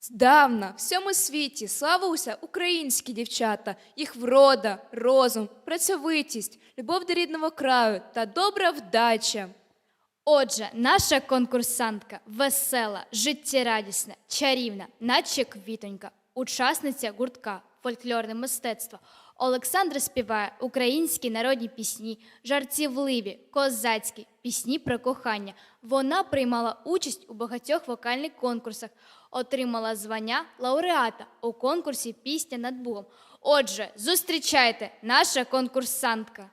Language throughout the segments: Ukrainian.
Здавна в всьому світі славуся українські дівчата, їх врода, розум, працьовитість, любов до рідного краю та добра вдача. Отже, наша конкурсантка весела, життєрадісна, чарівна, наче квітонька, учасниця гуртка фольклорне мистецтво. Олександра співає українські народні пісні, жартівливі, козацькі, пісні про кохання. Вона приймала участь у багатьох вокальних конкурсах, отримала звання лауреата у конкурсі Пісня над Богом. Отже, зустрічайте наша конкурсантка.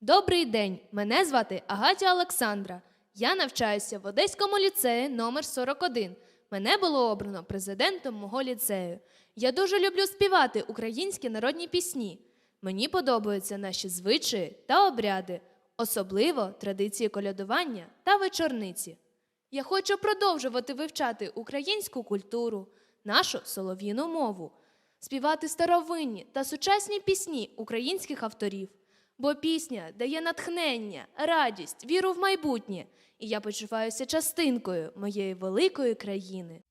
Добрий день, мене звати Агатя Олександра. Я навчаюся в Одеському ліцеї номер 41. Мене було обрано президентом мого ліцею. Я дуже люблю співати українські народні пісні. Мені подобаються наші звичаї та обряди, особливо традиції колядування та вечорниці. Я хочу продовжувати вивчати українську культуру, нашу солов'їну мову, співати старовинні та сучасні пісні українських авторів. Бо пісня дає натхнення, радість, віру в майбутнє, і я почуваюся частинкою моєї великої країни.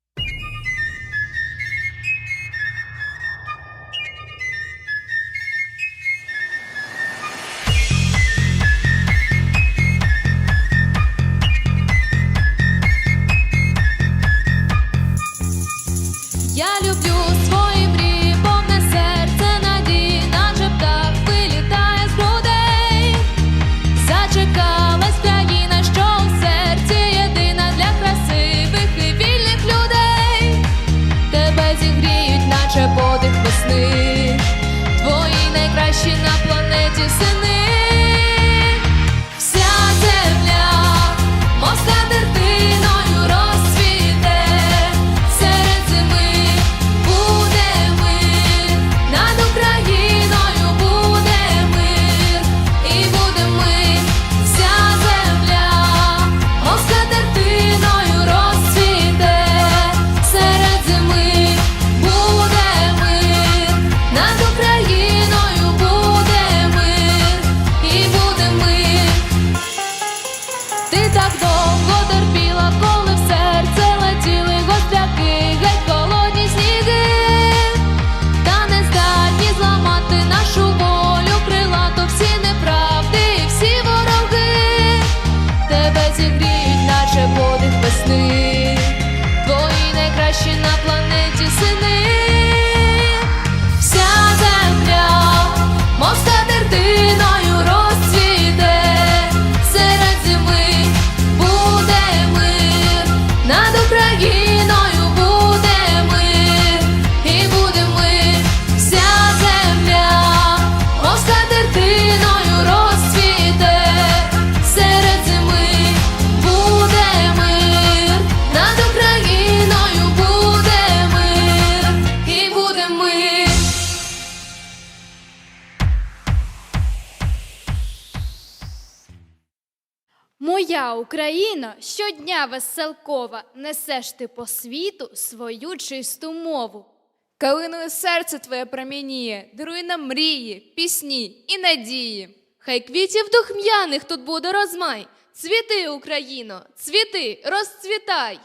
Моя Україна щодня веселкова, несеш ти по світу свою чисту мову. Калиною серце твоє промініє, даруй нам мрії, пісні і надії. Хай квітів духм'яних тут буде розмай. Цвіти, Україно, цвіти, розцвітай.